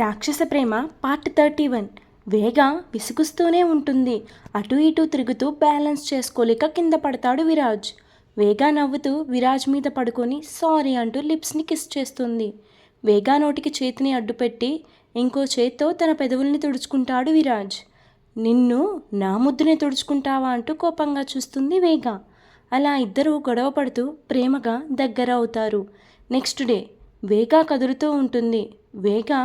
రాక్షస ప్రేమ part thirty one వేగ విసుగుస్తూనే ఉంటుంది. అటు ఇటు తిరుగుతూ బ్యాలెన్స్ చేసుకోలేక కింద పడతాడు విరాజ్. వేగా నవ్వుతూ విరాజ్ మీద పడుకొని సారీ అంటూ లిప్స్ని కిస్ చేస్తుంది. వేగా నోటికి చేతిని అడ్డుపెట్టి ఇంకో చేత్తో తన పెదవుల్ని తుడుచుకుంటాడు విరాజ్. నిన్ను నా ముద్దునే తుడుచుకుంటావా అంటూ కోపంగా చూస్తుంది వేగ. అలా ఇద్దరూ గొడవ పడుతూ ప్రేమగా దగ్గర అవుతారు నెక్స్ట్ డే వేగా కదులుతూ ఉంటుంది. వేగా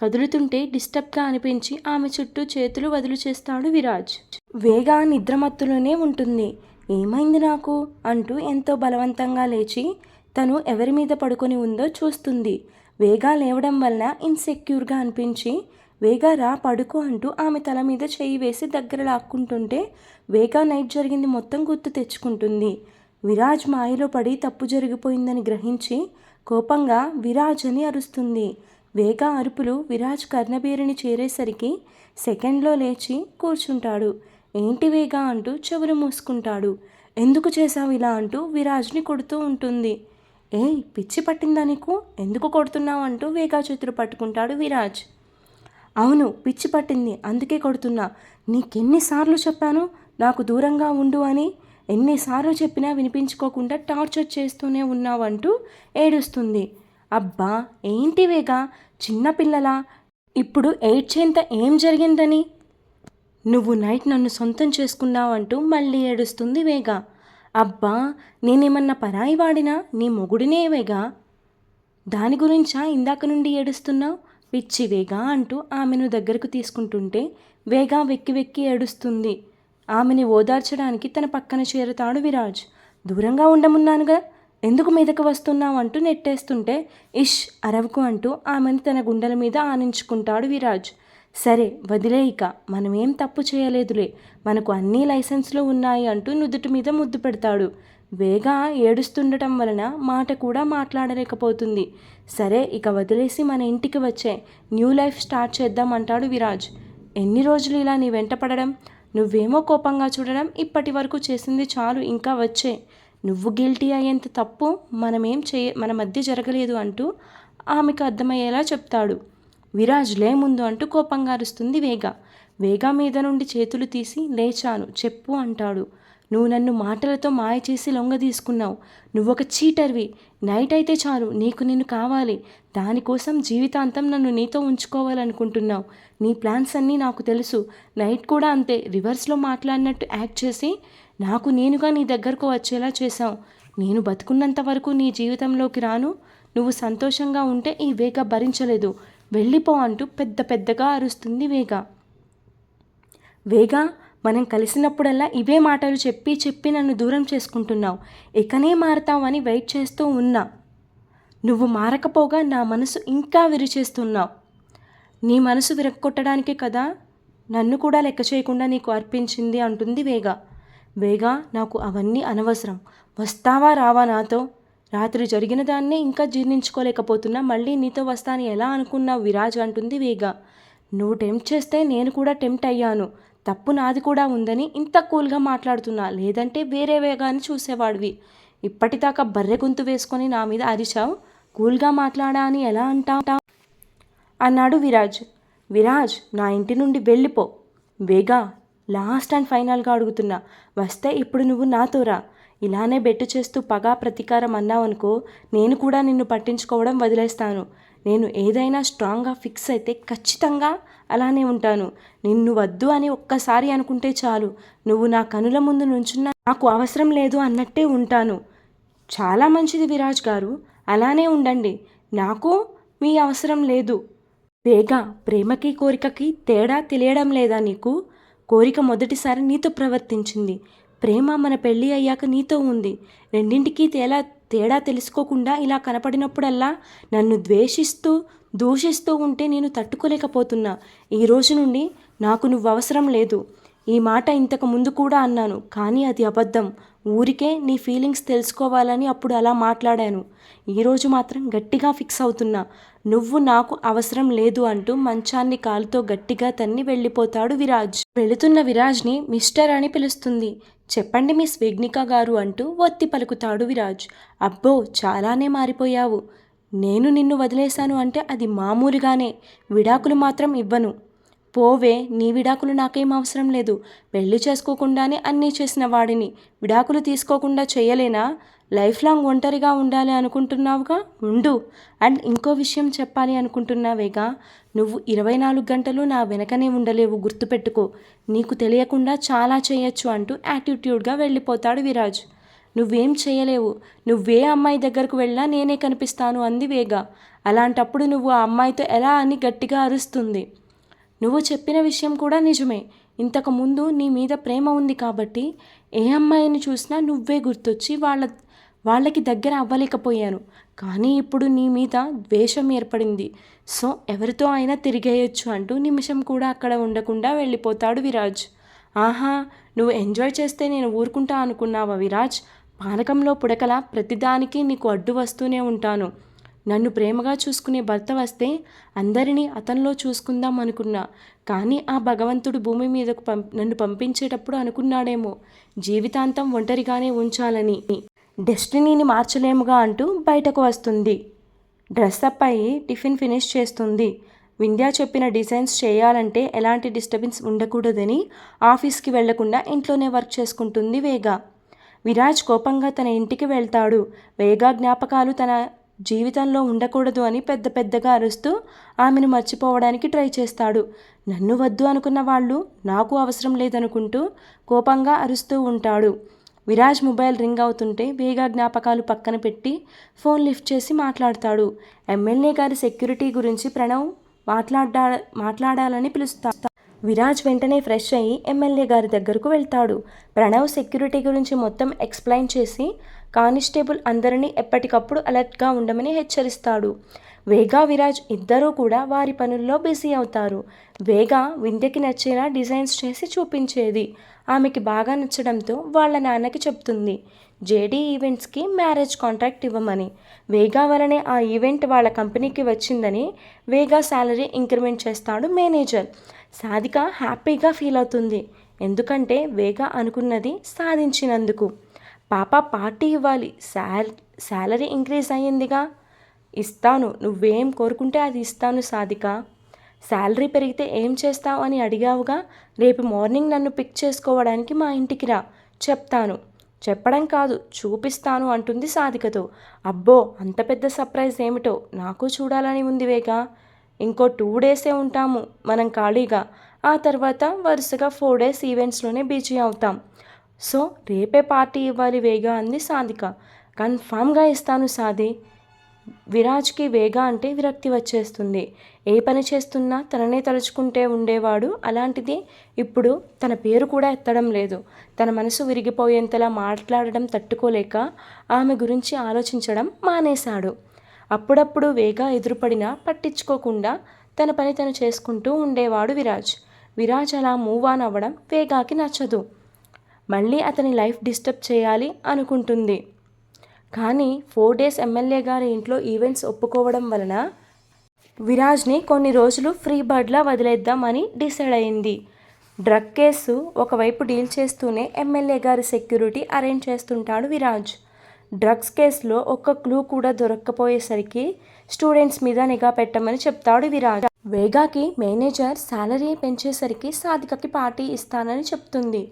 కదులుతుంటే డిస్టర్బ్గా అనిపించి ఆమె చుట్టూ చేతులు వదులు చేస్తాడు విరాజ్. వేగా నిద్రమత్తులోనే ఉంటుంది. ఏమైంది నాకు? అంటూ ఎంతో బలవంతంగా లేచి తను ఎవరి మీద పడుకొని ఉందో చూస్తుంది. వేగా లేవడం వల్ల ఇన్సెక్యూర్గా అనిపించి వేగా రా పడుకో అంటూ ఆమె తల మీద చేయి వేసి దగ్గర లాక్కుంటుంటే వేగా నైట్ జరిగింది మొత్తం గుర్తు తెచ్చుకుంటుంది. విరాజ్ మాయలో పడి తప్పు జరిగిపోయిందని గ్రహించి కోపంగా విరాజ్ అని అరుస్తుంది. వేగా అరుపులు విరాజ్ కర్ణబీరిని చేరేసరికి సెకండ్లో లేచి కూర్చుంటాడు. ఏంటి వేగా అంటూ చెవులు మూసుకుంటాడు. ఎందుకు చేశావు ఇలా అంటూ విరాజ్ని కొడుతూ ఉంటుంది. ఏయ్ పిచ్చి పట్టిందా నీకు? ఎందుకు కొడుతున్నావు అంటూ వేగా చేతులు పట్టుకుంటాడు విరాజ్. అవును పిచ్చి పట్టింది అందుకే కొడుతున్నా. నీకెన్నిసార్లు చెప్పాను నాకు దూరంగా ఉండు అని. ఎన్నిసార్లు చెప్పినా వినిపించుకోకుండా టార్చర్ చేస్తూనే ఉన్నావంటూ ఏడుస్తుంది. అబ్బా ఏంటి వేగా చిన్నపిల్లలా ఇప్పుడు ఏడ్చేంత ఏం జరిగిందని? నువ్వు నైట్ నన్ను సొంతం చేసుకున్నావంటూ మళ్ళీ ఏడుస్తుంది వేగా. అబ్బా నేనేమన్నా పరాయి వాడినా? నీ మొగుడినే వేగా దాని గురించా ఇందాక నుండి ఏడుస్తున్నావు? పిచ్చి వేగా అంటూ ఆమెను దగ్గరకు తీసుకుంటుంటే వేగా వెక్కి వెక్కి ఏడుస్తుంది. ఆమెని ఓదార్చడానికి తన పక్కన చేరుతాడు విరాజ్. దూరంగా ఉండమున్నానుగా. ఎందుకు మీదకు వస్తున్నావు అంటూ నెట్టేస్తుంటే ఇష్ అరవకు అంటూ ఆమెను తన గుండెల మీద ఆనించుకుంటాడు విరాజ్. సరే వదిలే ఇక. మనమేం తప్పు చేయలేదులే. మనకు అన్ని లైసెన్స్లు ఉన్నాయి అంటూ నుదుటి మీద ముద్దు పెడతాడు. వేగా ఏడుస్తుండటం వలన మాట కూడా మాట్లాడలేకపోతుంది. సరే ఇక వదిలేసి మన ఇంటికి వచ్చే న్యూ లైఫ్ స్టార్ట్ చేద్దాం అంటాడు విరాజ్. ఎన్ని రోజులు ఇలా నీ వెంట పడడం? నువ్వేమో కోపంగా చూడడం ఇప్పటి వరకు చేసింది చాలు ఇంకా వచ్చే. నువ్వు గిల్టీ అయ్యేంత తప్పు మనమేం చేయ మన మధ్య జరగలేదు అంటూ ఆమెకు అర్థమయ్యేలా చెప్తాడు. విరాజ్ లే ముందు అంటూ కోపంగా అరుస్తుంది వేగ. వేగ మీద నుండి చేతులు తీసి లేచాను చెప్పు అంటాడు. నువ్వు నన్ను మాటలతో మాయ చేసి లొంగ తీసుకున్నావు. నువ్వొక చీటర్వి. నైట్ అయితే చాలు నీకు నేను కావాలి. దానికోసం జీవితాంతం నన్ను నీతో ఉంచుకోవాలనుకుంటున్నావు. నీ ప్లాన్స్ అన్నీ నాకు తెలుసు. నైట్ కూడా అంతే రివర్స్లో మాట్లాడినట్టు యాక్ట్ చేసి నాకు నేనుగా నీ దగ్గరకు వచ్చేలా చేశావు. నేను బతుకున్నంత వరకు నీ జీవితంలోకి రాను. నువ్వు సంతోషంగా ఉంటే ఈ వేగ భరించలేదు. వెళ్ళిపో అంటూ పెద్ద పెద్దగా అరుస్తుంది వేగ. వేగ మనం కలిసినప్పుడల్లా ఇవే మాటలు చెప్పి చెప్పి నన్ను దూరం చేసుకుంటున్నావు. ఇకనే మారతావని వెయిట్ చేస్తూ ఉన్నా. నువ్వు మారకపోగా నా మనసు ఇంకా విరిచేస్తున్నావు. నీ మనసు విరక్కొట్టడానికే కదా నన్ను కూడా లెక్క చేయకుండా నీకు అర్పించింది అంటుంది వేగ. వేగా నాకు అవన్నీ అనవసరం. వస్తావా రావా నాతో? రాత్రి జరిగిన దాన్నే ఇంకా జీర్ణించుకోలేకపోతున్నా మళ్ళీ నీతో వస్తాను ఎలా అనుకున్నావు? విరాజ్ అంటుంది వేగా. నువ్వు టెంప్ట్ చేస్తే నేను కూడా టెంప్ట్ అయ్యాను. తప్పు నాది కూడా ఉందని ఇంత కూల్గా మాట్లాడుతున్నా. లేదంటే వేరే వేగాన్ని చూసేవాడివి. ఇప్పటిదాకా బర్రె గొంతు వేసుకొని నా మీద అరిచావు? కూల్గా మాట్లాడా అని ఎలా అంటావు? అన్నాడు విరాజ్. విరాజ్ నా ఇంటి నుండి వెళ్ళిపో. వేగా లాస్ట్ అండ్ ఫైనల్గా అడుగుతున్నా వస్తే ఇప్పుడు నువ్వు నాతో రా ఇలానే బెట్టు చేస్తూ పగా ప్రతీకారం అన్నావనుకో నేను కూడా నిన్ను పట్టించుకోవడం వదిలేస్తాను. నేను ఏదైనా స్ట్రాంగ్గా ఫిక్స్ అయితే ఖచ్చితంగా అలానే ఉంటాను. నిన్ను వద్దు అని ఒక్కసారి అనుకుంటే చాలు. నువ్వు నా కనుల ముందు నుంచున్న నాకు అవసరం లేదు అన్నట్టే ఉంటాను. చాలా మంచిది విరాజ్ గారు. అలానే ఉండండి. నాకు మీ అవసరం లేదు. వేగా ప్రేమకి కోరికకి తేడా తెలియడం లేదా నీకు? కోరిక మొదటిసారి నీతో ప్రవర్తించింది. ప్రేమ మన పెళ్ళి అయ్యాక నీతో ఉంది. రెండింటికి తేలా తేడా తెలుసుకోకుండా ఇలా కనపడినప్పుడల్లా నన్ను ద్వేషిస్తూ దూషిస్తూ ఉంటే నేను తట్టుకోలేకపోతున్నా. ఈ రోజు నుండి నాకు నువ్వు అవసరం లేదు. ఈ మాట ఇంతకు ముందు కూడా అన్నాను కానీ అది అబద్ధం. ఊరికే నీ ఫీలింగ్స్ తెలుసుకోవాలని అప్పుడు అలా మాట్లాడాను. ఈరోజు మాత్రం గట్టిగా ఫిక్స్ అవుతున్నా. నువ్వు నాకు అవసరం లేదు అంటూ మంచాన్ని కాలుతో గట్టిగా తన్ని వెళ్ళిపోతాడు విరాజ్. వెళుతున్న విరాజ్ని మిస్టర్ అని పిలుస్తుంది. చెప్పండి మిస్ విఘ్నిక గారు అంటూ ఒత్తి పలుకుతాడు విరాజ్. అబ్బో చాలానే మారిపోయావు. నేను నిన్ను వదిలేశాను అంటే అది మామూలుగానే. విడాకులు మాత్రం ఇవ్వను. పోవే నీ విడాకులు నాకేం అవసరం లేదు. పెళ్ళి చేసుకోకుండానే అన్నీ చేసిన వాడిని. విడాకులు తీసుకోకుండా చేయలేనా? లైఫ్ లాంగ్ ఒంటరిగా ఉండాలి అనుకుంటున్నావుగా? ఉండు. అండ్ ఇంకో విషయం చెప్పాలి అనుకుంటున్నావేగా? నువ్వు ఇరవై నాలుగు గంటలు నా వెనకనే ఉండలేవు గుర్తుపెట్టుకో. నీకు తెలియకుండా చాలా చేయొచ్చు అంటూ యాటిట్యూడ్గా వెళ్ళిపోతాడు విరాజ్. నువ్వేం చేయలేవు. నువ్వే అమ్మాయి దగ్గరకు వెళ్ళా నేనే కనిపిస్తాను అంది వేగ. అలాంటప్పుడు నువ్వు ఆ అమ్మాయితో ఎలా అని గట్టిగా అరుస్తుంది? నువ్వు చెప్పిన విషయం కూడా నిజమే. ఇంతకుముందు నీ మీద ప్రేమ ఉంది కాబట్టి ఏ అమ్మాయిని చూసినా నువ్వే గుర్తొచ్చి వాళ్ళ వాళ్ళకి దగ్గర అవ్వలేకపోయాను. కానీ ఇప్పుడు నీ మీద ద్వేషం ఏర్పడింది. సో ఎవరితో అయినా తిరిగేయొచ్చు అంటూ నిమిషం కూడా అక్కడ ఉండకుండా వెళ్ళిపోతాడు విరాజ్. ఆహా నువ్వు ఎంజాయ్ చేస్తే నేను ఊరుకుంటా అనుకున్నావా విరాజ్? పానకంలో పుడకల ప్రతిదానికి నీకు అడ్డు వస్తూనే ఉంటాను. నన్ను ప్రేమగా చూసుకునే భర్త వస్తే అందరినీ అతనిలో చూసుకుందాం అనుకున్నా. కానీ ఆ భగవంతుడు భూమి మీదకు పం నన్ను పంపించేటప్పుడు అనుకున్నాడేమో. జీవితాంతం ఒంటరిగానే ఉంచాలని. డెస్టినీని మార్చలేముగా అంటూ బయటకు వస్తుంది. డ్రెస్అప్ అయ్యి టిఫిన్ ఫినిష్ చేస్తుంది. వింధ్య చెప్పిన డిజైన్స్ చేయాలంటే ఎలాంటి డిస్టర్బెన్స్ ఉండకూడదని ఆఫీస్కి వెళ్ళకుండా ఇంట్లోనే వర్క్ చేసుకుంటుంది వేగ. విరాజ్ కోపంగా తన ఇంటికి వెళ్తాడు. వేగా జ్ఞాపకాలు తన జీవితంలో ఉండకూడదు అని పెద్ద పెద్దగా అరుస్తూ ఆమెను మర్చిపోవడానికి ట్రై చేస్తాడు. నన్ను వద్దు అనుకున్న వాళ్ళు నాకు అవసరం లేదనుకుంటూ కోపంగా అరుస్తూ ఉంటాడు. విరాజ్ మొబైల్ రింగ్ అవుతుంటే వేగా జ్ఞాపకాలు పక్కన పెట్టి ఫోన్ లిఫ్ట్ చేసి మాట్లాడతాడు. ఎమ్మెల్యే గారి సెక్యూరిటీ గురించి ప్రణవ్ మాట్లాడా మాట్లాడాలని పిలుస్తా విరాజ్ వెంటనే ఫ్రెష్ అయ్యి ఎమ్మెల్యే గారి దగ్గరకు వెళ్తాడు. ప్రణవ్ సెక్యూరిటీ గురించి మొత్తం ఎక్స్ప్లెయిన్ చేసి కానిస్టేబుల్ అందరినీ ఎప్పటికప్పుడు అలర్ట్గా ఉండమని హెచ్చరిస్తాడు. వేగా విరాజ్ ఇద్దరూ కూడా వారి పనుల్లో బిజీ అవుతారు. వేగా వింధ్యకి నచ్చేలా డిజైన్స్ చేసి చూపించేది. ఆమెకి బాగా నచ్చడంతో వాళ్ళ నాన్నకి చెప్తుంది జేడీ ఈవెంట్స్కి మ్యారేజ్ కాంట్రాక్ట్ ఇవ్వమని. వేగా వలనే ఆ ఈవెంట్ వాళ్ళ కంపెనీకి వచ్చిందని వేగా శాలరీ ఇంక్రిమెంట్ చేస్తాడు మేనేజర్. సాధిక హ్యాపీగా ఫీల్ అవుతుంది. ఎందుకంటే వేగా అనుకున్నది సాధించినందుకు. పాప పార్టీ ఇవ్వాలి. శాల శాలరీ ఇంక్రీజ్ అయ్యిందిగా. ఇస్తాను. నువ్వేం కోరుకుంటే అది ఇస్తాను సాధిక. శాలరీ పెరిగితే ఏం చేస్తావు అని అడిగావుగా. రేపు మార్నింగ్ నన్ను పిక్ చేసుకోవడానికి మా ఇంటికి రా. చెప్తాను. చెప్పడం కాదు చూపిస్తాను అంటుంది సాధికతో. అబ్బో అంత పెద్ద సర్ప్రైజ్ ఏమిటో? నాకు చూడాలని ఉంది వేగా ఇంకో టూ డేసే ఉంటాము. మనం ఖాళీగా. ఆ తర్వాత వరుసగా ఫోర్ డేస్ ఈవెంట్స్లోనే బిజీ అవుతాం. సో రేపే పార్టీ ఇవ్వాలి వేగా అంది సాధిక. కన్ఫామ్గా ఇస్తాను సాది. విరాజ్కి వేగా అంటే విరక్తి వచ్చేస్తుంది. ఏ పని చేస్తున్నా తననే తలుచుకుంటే ఉండేవాడు. అలాంటిది ఇప్పుడు తన పేరు కూడా ఎత్తడం లేదు. తన మనసు విరిగిపోయేంతలా మాట్లాడడం తట్టుకోలేక ఆమె గురించి ఆలోచించడం మానేశాడు. అప్పుడప్పుడు వేగా ఎదురుపడినా పట్టించుకోకుండా తన పని తను చేసుకుంటూ ఉండేవాడు విరాజ్. విరాజ్ అలా మూవ్ ఆన్ అవ్వడం వేగాకి నచ్చదు. మళ్ళీ అతని లైఫ్ డిస్టర్బ్ చేయాలి అనుకుంటుంది. కానీ ఫోర్ డేస్ ఎమ్మెల్యే గారి ఇంట్లో ఈవెంట్స్ ఒప్పుకోవడం వలన విరాజ్ని కొన్ని రోజులు ఫ్రీ బర్డ్లా వదిలేద్దామని డిసైడ్ అయింది. డ్రగ్ కేసు ఒకవైపు డీల్ చేస్తూనే ఎమ్మెల్యే గారి సెక్యూరిటీ అరేంజ్ చేస్తుంటాడు విరాజ్. డ్రగ్స్ కేసులో ఒక్క క్లూ కూడా దొరక్కపోయేసరికి స్టూడెంట్స్ మీద నిఘా పెట్టమని చెప్తాడు విరాజ్. వేగాకి మేనేజర్ శాలరీ పెంచేసరికి సాధికకి పార్టీ ఇస్తానని చెప్తుంది.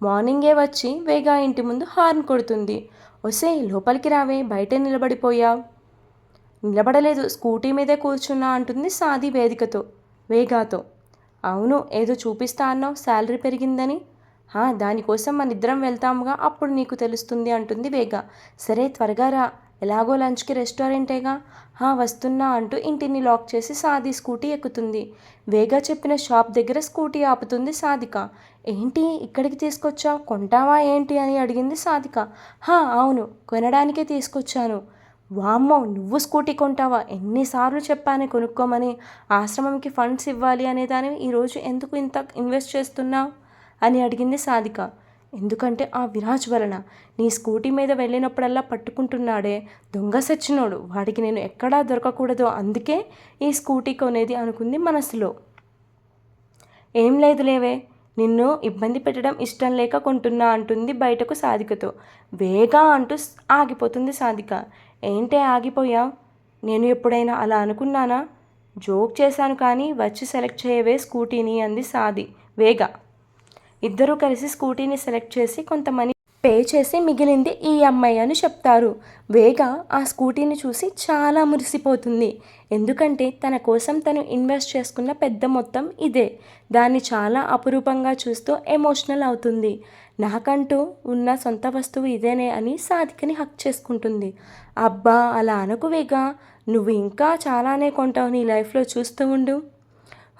మార్నింగే వచ్చి వేగా ఇంటి ముందు హార్న్ కొడుతుంది. ఒసే లోపలికి రావే బయటే నిలబడిపోయావు నిలబడలేదు స్కూటీ మీదే కూర్చున్నా అంటుంది సాది వేదికతో వేగాతో. అవును ఏదో చూపిస్తా అన్నావు శాలరీ పెరిగిందని. దానికోసం మన ఇద్దరం వెళ్తాముగా అప్పుడు నీకు తెలుస్తుంది అంటుంది వేగ. సరే త్వరగా రా. ఎలాగో లంచ్కి రెస్టారెంటేగా? హా వస్తున్నా అంటూ ఇంటిని లాక్ చేసి సాది స్కూటీ ఎక్కుతుంది. వేగా చెప్పిన షాప్ దగ్గర స్కూటీ ఆపుతుంది సాధిక ఏంటి ఇక్కడికి తీసుకొచ్చావు కొంటావా ఏంటి? అని అడిగింది సాధిక హా అవును కొనడానికే తీసుకొచ్చాను. వామ్మో నువ్వు స్కూటీ కొంటావా? ఎన్నిసార్లు చెప్పాను కొనుక్కోమని ఆశ్రమంకి ఫండ్స్ ఇవ్వాలి అనే ఈరోజు ఎందుకు ఇంత ఇన్వెస్ట్ చేస్తున్నావు? అని అడిగింది సాధిక ఎందుకంటే ఆ విరాజ్ వలన నీ స్కూటీ మీద వెళ్ళినప్పుడల్లా పట్టుకుంటున్నాడే దొంగ సచ్చినోడు. వాడికి నేను ఎక్కడా దొరకకూడదు. అందుకే ఈ స్కూటీ కొనేది అనుకుంది మనసులో. ఏం లేదు లేవే నిన్ను ఇబ్బంది పెట్టడం ఇష్టం లేక కొంటున్నా అంటుంది బయటకు సాధికతో. వేగా అంటూ ఆగిపోతుంది సాధిక. ఏంటే ఆగిపోయావు? నేను ఎప్పుడైనా అలా అనుకున్నానా? జోక్ చేశాను కానీ వచ్చి సెలెక్ట్ చేయవే స్కూటీని అంది సాది. వేగా. ఇద్దరూ కలిసి స్కూటీని సెలెక్ట్ చేసి కొంత మనీ పే చేసి మిగిలింది ఈ అమ్మాయి అని చెప్తారు. వేగ ఆ స్కూటీని చూసి చాలా మురిసిపోతుంది. ఎందుకంటే తన కోసం తను ఇన్వెస్ట్ చేసుకున్న పెద్ద మొత్తం ఇదే. దాన్ని చాలా అపురూపంగా చూస్తూ ఎమోషనల్ అవుతుంది. నాకంటూ ఉన్న సొంత వస్తువు ఇదేనే అని సాధికని హక్ చేసుకుంటుంది. అబ్బా అలా అనకు వేగ. నువ్వు ఇంకా చాలానే కొంటావు నీ లైఫ్లో చూస్తూ ఉండు.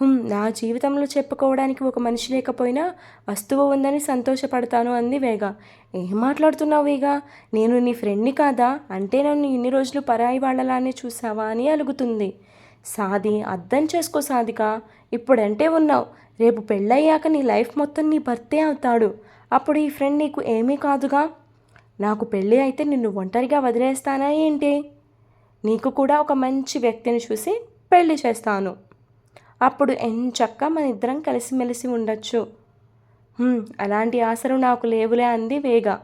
నా జీవితంలో చెప్పుకోవడానికి ఒక మనిషి లేకపోయినా వస్తువు ఉందని సంతోషపడతాను అంది వేగ. ఏం మాట్లాడుతున్నావు వేగ? నేను నీ ఫ్రెండ్ని కాదా? అంటే నన్ను ఇన్ని రోజులు పరాయి వాళ్ళలానే చూసావా అని అలుగుతుంది. సాది అర్థం చేసుకో సాదిక. ఇప్పుడంటే ఉన్నావు. రేపు పెళ్ళయ్యాక నీ లైఫ్ మొత్తం నీ భర్తే అవుతాడు. అప్పుడు ఈ ఫ్రెండ్ నీకు ఏమీ కాదుగా? నాకు పెళ్ళి అయితే నిన్ను ఒంటరిగా వదిలేస్తానా ఏంటి? నీకు కూడా ఒక మంచి వ్యక్తిని చూసి పెళ్ళి చేస్తాను. అప్పుడు ఎంచక్క మన ఇద్దరం కలిసిమెలిసి ఉండొచ్చు. అలాంటి ఆశలు నాకు లేవులే అంది వేగ.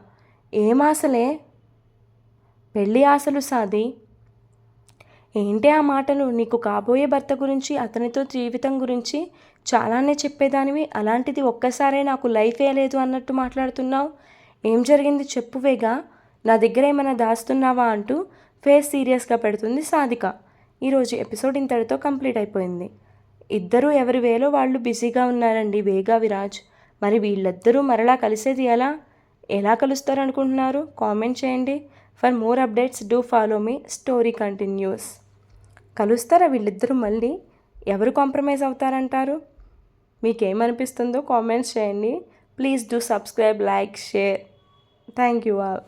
ఏం ఆశలే? పెళ్ళి ఆశలు సాది. ఏంటి ఆ మాటలు? నీకు కాబోయే భర్త గురించి అతనితో జీవితం గురించి చాలానే చెప్పేదానివి. అలాంటిది ఒక్కసారే నాకు లైఫ్ లేదు అన్నట్టు మాట్లాడుతున్నావు. ఏం జరిగింది చెప్పు వేగా. నా దగ్గర ఏమైనా దాస్తున్నావా అంటూ ఫేస్ సీరియస్గా పెడుతుంది సాధిక. ఈరోజు ఎపిసోడ్ ఇంతటితో కంప్లీట్ అయిపోయింది. ఇద్దరూ ఎవరి వేలో వాళ్ళు బిజీగా ఉన్నారండి వేగా విరాజ్. మరి వీళ్ళిద్దరూ మరలా కలిసేది ఎలా? ఎలా కలుస్తారు అనుకుంటున్నారు కామెంట్ చేయండి. For more updates do follow me story continues. కలుస్తారా వీళ్ళిద్దరూ మళ్ళీ? ఎవరు కాంప్రమైజ్ అవుతారంటారు? మీకేమనిపిస్తుందో కామెంట్స్ చేయండి. Please do subscribe like share. Thank you all.